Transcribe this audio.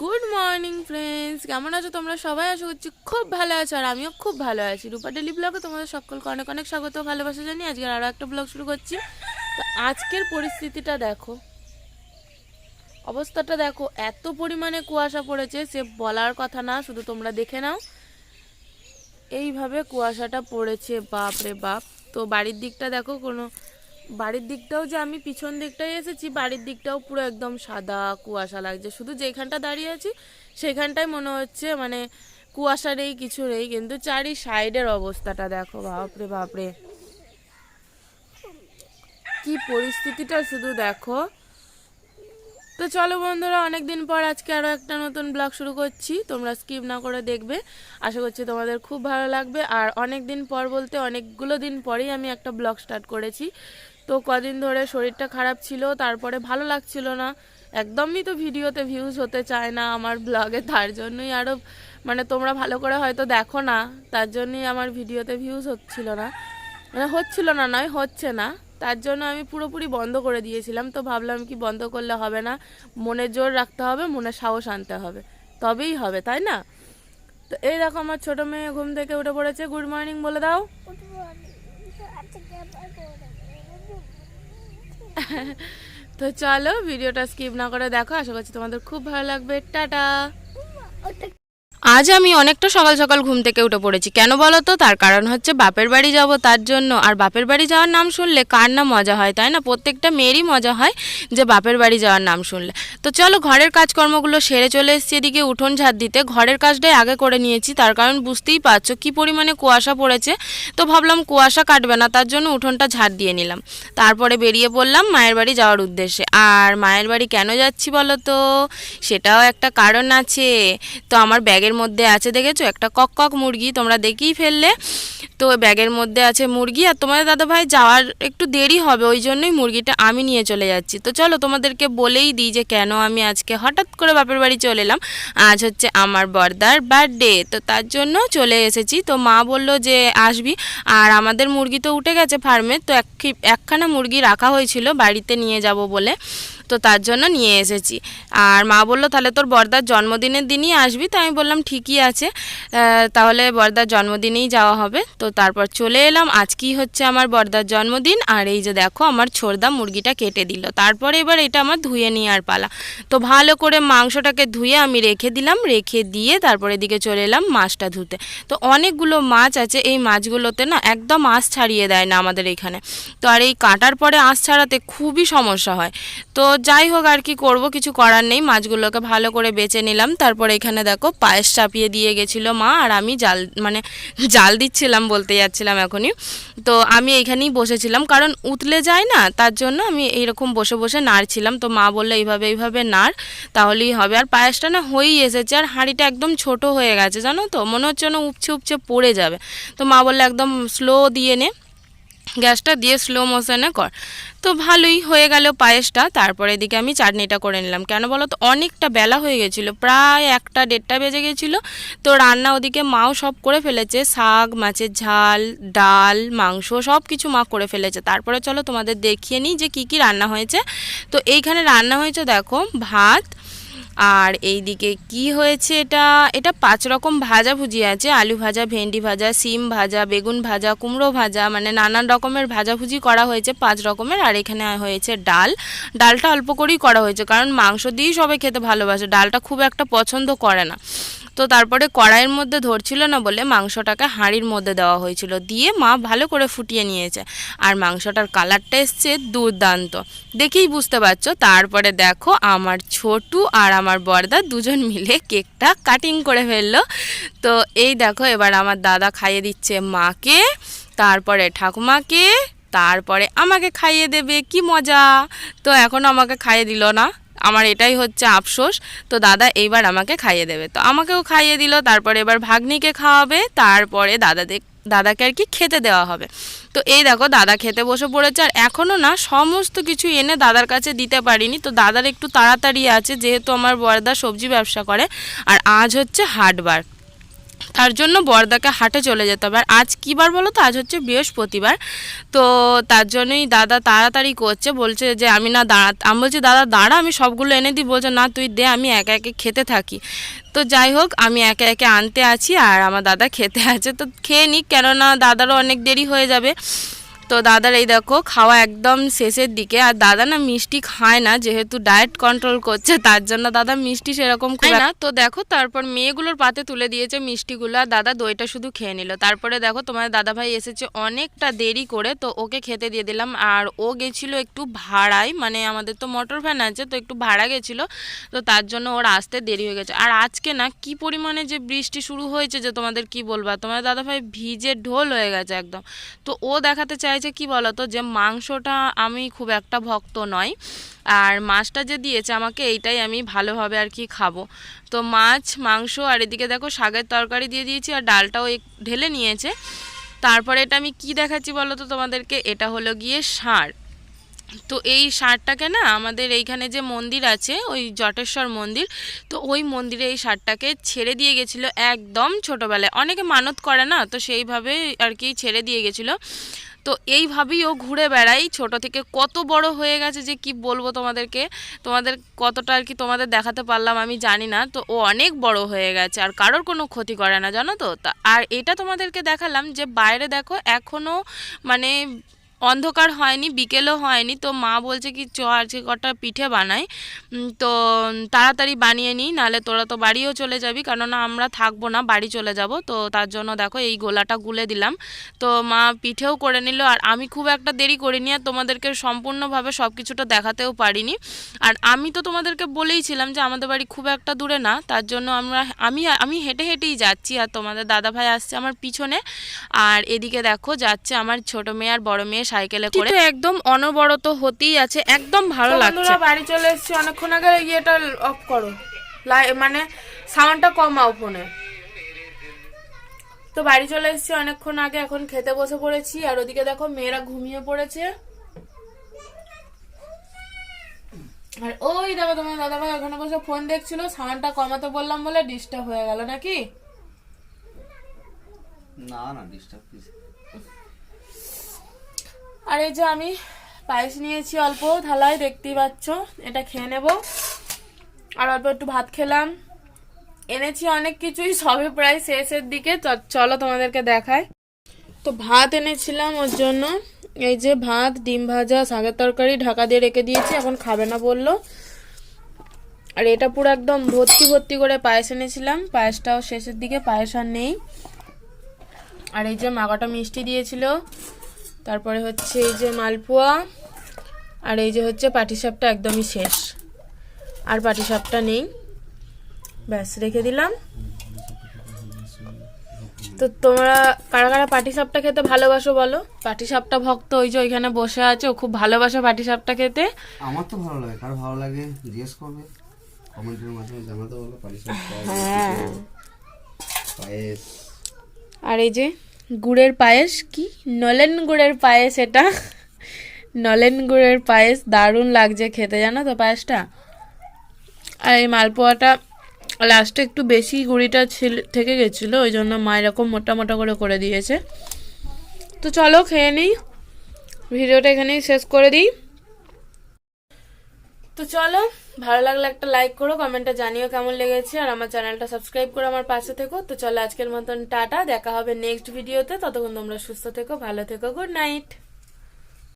Good morning friends কেমন আছো তোমরা? সবাই আশা করছি খুব ভালো আছো আর আমিও খুব ভালো আছি। রূপা ডেলি ব্লগে তোমাদের সকলকে অনেক অনেক স্বাগত ভালোবাসা জানি আজকে আরও একটা ব্লগ শুরু করছি। তো আজকের পরিস্থিতিটা দেখো। অবস্থাটা দেখো, এত পরিমাণে কুয়াশা পড়েছে, সে বলার কথা না, শুধু তোমরা দেখে নাও। এইভাবে কুয়াশাটা পড়েছে বাপ রে বাপ। তো বাড়ির দিকটা দেখো, কোনো বাড়ির দিকটাও যে আমি পিছন দিকটাই এসেছি, বাড়ির দিকটাও পুরো একদম সাদা কুয়াশা লাগছে। শুধু যেখানটা দাঁড়িয়ে আছি, সেখানটাই মনে হচ্ছে মানে কুয়াশা নেই, কিছু নেই, কিন্তু চারি সাইডের অবস্থাটা দেখো, বাপরে বাপরে। কি পরিস্থিতিটা শুধু দেখো। তো চলো বন্ধুরা অনেক দিন পর আজকে আরও একটা নতুন ব্লগ শুরু করছি। তোমরা স্কিপ না করে দেখবে। আশা করছি তোমাদের খুব ভালো লাগবে। আর অনেক দিন পর বলতে অনেকগুলো দিন পরেই আমি একটা ব্লগ স্টার্ট করেছি। তো কদিন ধরে শরীরটা খারাপ ছিল, তারপরে ভালো লাগছিল না। একদমই তো ভিডিওতে ভিউজ হতে চায় না আমার ব্লগে তার জন্যই আরও মানে তোমরা ভালো করে হয়তো দেখো না, তার জন্যই আমার ভিডিওতে ভিউজ হচ্ছিল না। মানে হচ্ছিল না, নয়, হচ্ছে না। তার জন্য আমি পুরোপুরি বন্ধ করে দিয়েছিলাম, তো ভাবলাম কি বন্ধ করলে হবে না, মনে জোর রাখতে হবে, মনে সাহস আনতে হবে। তবেই হবে, তাই না? তো এই দেখো আমার ছোটো মেয়ে ঘুম থেকে উঠে পড়েছে গুড মর্নিং বলে দাও। তো চলো ভিডিওটা স্কিপ না করে দেখো। আশা করছি তোমাদের খুব ভালো লাগবে। টাটা! আজ আমি অনেকটা সকাল সকাল ঘুম থেকে উঠে পড়েছি। কেন বলো তো তার কারণ হচ্ছে বাপের বাড়ি যাব তার জন্য। আর বাপের বাড়ি যাওয়ার নাম শুনলে কার না মজা হয়, তাই না? প্রত্যেকটা মেয়েরই মজা হয় যে বাপের বাড়ি যাওয়ার নাম শুনলে। তো চলো ঘরের কাজকর্মগুলো সেরে চলে এসেছি এদিকে উঠোন ঝাড় দিতে। ঘরের কাজটাই আগে করে নিয়েছি, তার কারণ বুঝতেই পারছ কি পরিমাণে কুয়াশা পড়েছে। তো ভাবলাম কুয়াশা কাটবে না, তার জন্য উঠোনটা ঝাড় দিয়ে নিলাম। তারপরে বেরিয়ে পড়লাম মায়ের বাড়ি যাওয়ার উদ্দেশ্যে। আর মায়ের বাড়ি কেন যাচ্ছি বলো তো সেটাও একটা কারণ আছে। তো আমার ব্যাগের মধ্যে আছে, দেখেছ? একটা কক কক মুরগি তোমরা দেখেই ফেললে। তো ব্যাগের মধ্যে আছে মুরগি আর তোমাদের দাদা ভাই যাওয়ার একটু দেরি হবে, ওই জন্যই মুরগিটা আমি নিয়ে চলে যাচ্ছি। তো চলো তোমাদেরকে বলেই দিই যে কেন আমি আজকে হঠাৎ করে বাপের বাড়ি চলে এলাম। আজ হচ্ছে আমার বর্দার বার্থডে, তো তার জন্য চলে এসেছি। তো মা বলল যে আসবি, আর আমাদের মুরগি তো উঠে গেছে ফার্মে তো এক একখানা মুরগি রাখা হয়েছিল, বাড়িতে নিয়ে যাব বলে। তো তার জন্য নিয়ে এসেছি। আর মা বলল, তাহলে তোর বর্দার জন্মদিনের দিনই আসবি? তো আমি বললাম, ঠিকই আছে। তাহলে বর্দার জন্মদিনেই যাওয়া হবে। তো তারপর চলে এলাম। আজকেই হচ্ছে আমার বর্দার জন্মদিন। আর এই যে দেখো, আমার ছোড়দা মুরগিটা কেটে দিল। তারপরে এবার এটা আমার ধুয়ে নিয়ে আর পালা। তো ভালো করে মাংসটাকে ধুয়ে আমি রেখে দিলাম। রেখে দিয়ে তারপরে এদিকে চলে এলাম মাছটা ধুতে। তো অনেকগুলো মাছ আছে। এই মাছগুলোতে না একদম আঁশ ছাড়িয়ে দেয় না আমাদের এখানে। তো আর এই কাটার পরে আঁশ ছাড়াতে খুবই সমস্যা হয়। তো যাই হোক আর কি করব, কিছু করার নেই। মাছগুলোকে ভালো করে বেছে নিলাম। তারপর এখানে দেখো পায়েস চাপিয়ে দিয়ে গেছিল মা, আর আমি জাল মানে জাল দিচ্ছিলাম বলতে যাচ্ছিলাম এখনই। তো আমি এখানেই বসেছিলাম, কারণ উতলে যায় না, তার জন্য আমি এইরকম বসে বসে নাড়ছিলাম। তো মা বলল, এইভাবে এইভাবে নাড়, তাহলেই হবে। আর পায়েসটা না হয়েই এসেছে, আর হাঁড়িটা একদম ছোট হয়ে গেছে, জানো তো? মনে হচ্ছে না উপচে উপচে পড়ে যাবে। তো মা বলল, একদম স্লো দিয়ে নে। গ্যাসটা দিয়ে স্লো মোশনে কর। তো ভালোই হয়ে গেল পায়েসটা, তারপরে এদিকে আমি চাটনিটা করে নিলাম। কেন বলো তো, অনেকটা বেলা হয়ে গেছিল, প্রায় একটা দেড়টা বেজে গেছিল। তো রান্না ওদিকে মাও সব করে ফেলেছে, শাক, মাছের ঝাল, ডাল, মাংস সব কিছু মা করে ফেলেছে। তারপরে চলো তোমাদের দেখিয়ে নিই যে কি কি রান্না হয়েছে। তো এইখানে রান্না হয়েছে দেখো, ভাত আর এই দিকে কি হয়েছে এটা? এটা পাঁচ রকম ভাজা ভুজি আছে। আলু ভাজা, ভেন্ডি ভাজা, সিম ভাজা, বেগুন ভাজা, কুমড়ো ভাজা মানে নানান রকমের ভাজাভুজি করা হয়েছে পাঁচ রকমের। আর এখানে হয়েছে ডাল। ডালটা অল্প করেই করা হয়েছে, কারণ মাংস দিয়েই সবাই খেতে ভালোবাসে। ডালটা খুব একটা পছন্দ করে না। তো তারপরে কড়াইয়ের মধ্যে ধরছিল না বলে মাংসটাকে হাঁড়ির মধ্যে দেওয়া হয়েছিল। দিয়ে মা ভালো করে ফুটিয়ে নিয়েছে। আর মাংসটার কালারটা এসছে দুর্দান্ত। দেখেই বুঝতে পারছ? তারপরে দেখো আমার ছোটু আর আমার বর্দা দুজন মিলে কেকটা কাটিং করে ফেলল। তো এই দেখো এবার আমার দাদা খাইয়ে দিচ্ছে মাকে, তারপরে ঠাকুমাকে, তারপরে আমাকে খাইয়ে দেবে। কি মজা! তো এখনও আমাকে খাইয়ে দিল না। আমার এটাই হচ্ছে আফসোস। তো দাদা এইবার আমাকে খাইয়ে দেবে। তো আমাকেও খাইয়ে দিল, তারপরে এবার ভাগ্নিকে খাওয়াবে, তারপরে দাদা দেখ, দাদাকে আর কি খেতে দেওয়া হবে। তো এই দেখো, দাদা খেতে বসে পড়েছে, আর এখনও না সমস্ত কিছু এনে দাদার কাছে দিতে পারিনি। তো দাদার একটু তাড়াতাড়ি আছে, যেহেতু আমার বরদা সবজি ব্যবসা করে, আর আজ হচ্ছে হাটবার। তার জন্য বরদাকে হাটে চলে যেতে হবে। আর আজ কী বার বলো তো? আজ হচ্ছে বৃহস্পতিবার। তো তার জন্যই দাদা তাড়াতাড়ি করছে, বলছে যে আমি না দাঁড়া, আমি বলছি, দাদা, দাঁড়া, আমি সবগুলো এনে দিই। বলছে, না, তুই দে, আমি একা একে খেতে থাকি। তো যাই হোক, আমি একে একে আনতে আছি আর আমার দাদা খেতে আছে। তো খেয়ে নিক, কেননা দাদারও অনেক দেরি হয়ে যাবে। তো দাদার এই দেখো খাওয়া একদম শেষের দিকে। আর দাদা না মিষ্টি খায় না যেহেতু ডায়েট কন্ট্রোল করছে তার জন্য দাদা মিষ্টি সেরকম খায় না? তো দেখো তারপর মেয়েগুলোর পাতে তুলে দিয়েছে মিষ্টিগুলো আর দাদা দইটা শুধু খেয়ে নিল। তারপরে দেখো তোমার দাদা ভাই এসেছে অনেকটা দেরি করে তো ওকে খেতে দিয়ে দিলাম। আর ও গেছিল একটু ভাড়ায় মানে আমাদের তো মোটর ভ্যান আছে তো একটু ভাড়া গেছিল তো তার জন্য ওর আসতে দেরি হয়ে গেছে। আর আজকে না কি পরিমাণে যে বৃষ্টি শুরু হয়েছে যে তোমাদের কি বলবা? তোমার দাদা ভাই ভিজে ঢোল হয়ে গেছে একদম। তো ও দেখাতে চাইছে কি বলতো, যে মাংসটা আমি খুব একটা ভক্ত নয় আর মাছটা যে দিয়েছে আমাকে এইটাই আমি ভালোভাবে আর কি খাব। তো মাছ, মাংস আর এদিকে দেখো শাকের তরকারি দিয়ে দিয়েছি আর ডালটাও ঢেলে নিয়েছে। তারপরে এটা আমি কি দেখাচ্ছি বলো তো তোমাদেরকে? এটা হলো গিয়ে ষাঁড় তো এই ষাঁড়টাকে না আমাদের এইখানে যে মন্দির আছে, ওই জটেশ্বর মন্দির, তো ওই মন্দিরে এই ষাঁড়টাকে ছেড়ে দিয়ে গেছিল একদম ছোটোবেলায়। অনেকে মানত করে না, তো সেইভাবে আর কি ছেড়ে দিয়ে গেছিল। তো এইভাবেই ও ঘুরে বেড়াই ছোট থেকে কত বড় হয়ে গেছে যে কি বলব তোমাদেরকে? তোমাদের কতটা আর কি তোমাদের দেখাতে পারলাম আমি জানি না। তো ও অনেক বড় হয়ে গেছে আর কারোর কোনো ক্ষতি করে না, জানো তো? আর এটা তোমাদেরকে দেখালাম যে বাইরে দেখো এখনও মানে অন্ধকার হয়নি, বিকেলও হয়নি। তো মা বলছে কি, চ, আজকে কটা পিঠে বানাই। তো তাড়াতাড়ি বানিয়ে নিই, নাহলে তোরা তো বাড়িও চলে যাবি। কেননা আমরা থাকব না, বাড়ি চলে যাব। তো তার জন্য দেখো এই গোলাটা গুলে দিলাম। তো মা পিঠেও করে নিল। আর আমি খুব একটা দেরি করিনি, আর তোমাদেরকে সম্পূর্ণভাবে সব কিছুটা দেখাতেও পারিনি। আর আমি তো তোমাদেরকে বলেইছিলাম যে আমাদের বাড়ি খুব একটা দূরে না, তার জন্য আমরা, আমি আমি হেঁটে হেঁটেই যাচ্ছি। আর তোমাদের দাদা ভাই আসছে আমার পিছনে। আর এদিকে দেখো যাচ্ছে আমার ছোট মেয়ে আর বড় মেয়ে সাইকেলে করে। একদম অনবরত হতেই আছে একদম ভালো লাগছে। বাড়ি চলে এসেছি। অনেকক্ষণ আগে ইয়েটা অফ করো। মানে সাউন্ডটা কমাও ফোনে তো বাড়ি চলে এসেছি অনেকক্ষণ আগে এখন খেতে বসে পড়েছি। আর ওদিকে দেখো মেয়েরা ঘুমিয়ে পড়েছে। আর ওই দেখো তোমার দাদা ভাই ওখানে বসে ফোন দেখছিল সাউন্ডটা কমাতে বললাম বলে ডিস্টার্ব হয়ে গেল নাকি? না না ডিস্টার্ব কিছু আর এই যে আমি পায়েস নিয়েছি অল্প থালায়, দেখতেই পাচ্ছ। এটা খেয়ে নেব। আর অল্প একটু ভাত খেলাম। এনেছি অনেক কিছুই, সবে প্রায় শেষের দিকে। চলো তোমাদেরকে দেখায় তো ভাত এনেছিলাম ওর জন্য। এই যে ভাত, ডিম ভাজা, শাকের তরকারি ঢাকা দিয়ে রেখে দিয়েছি, এখন খাবে না বলল। আর এটা পুরো একদম ভর্তি ভর্তি করে পায়েস এনেছিলাম। পায়েসটাও শেষের দিকে, পায়েস আর নেই। আর এই যে মাগাটা মিষ্টি দিয়েছিল। তারপরে হচ্ছে এই যে মালপোয়া আর এই যে হচ্ছে পাটিসাপটা একদমই শেষ। আর পাটিসাপটা নেই। ব্যাস রেখে দিলাম। তো তোমরা কারা কারা পাটিসাপটা খেতে ভালোবাসো বলো? পাটিসাপটা ভক্ত ওই যে ওইখানে বসে আছে ও খুব ভালোবাসে পাটিসাপটা খেতে। আমার তো ভালো লাগে কার ভালো লাগে জিজ্ঞেস করবে। কমেন্টের মাধ্যমে জানাতে বলো পারিশ্রমিক হ্যাঁ। আর এই যে গুড়ের পায়েস কি? নলেন গুড়ের পায়েস এটা। নলেন গুড়ের পায়েস দারুণ লাগছে খেতে, জানো তো পায়েসটা? আর এই মালপোয়াটা লাস্টে একটু বেশি গুড়িটা ছিল, থেকে গেছিল, ওই জন্য মা এরকম মোটা মোটা করে করে দিয়েছে। তো চলো খেয়ে নিই। ভিডিওটা এখানেই শেষ করে দিই। তো চলো, ভালো লাগলে একটা লাইক করো কমেন্টটা জানিও কেমন লেগেছে, আর আমার চ্যানেলটা সাবস্ক্রাইব করো আমার পাশে থেকো। তো চলো আজকের মতন টাটা, দেখা হবে নেক্সট ভিডিওতে ততক্ষণ তোমরা সুস্থ থেকো, ভালো থেকো গুড নাইট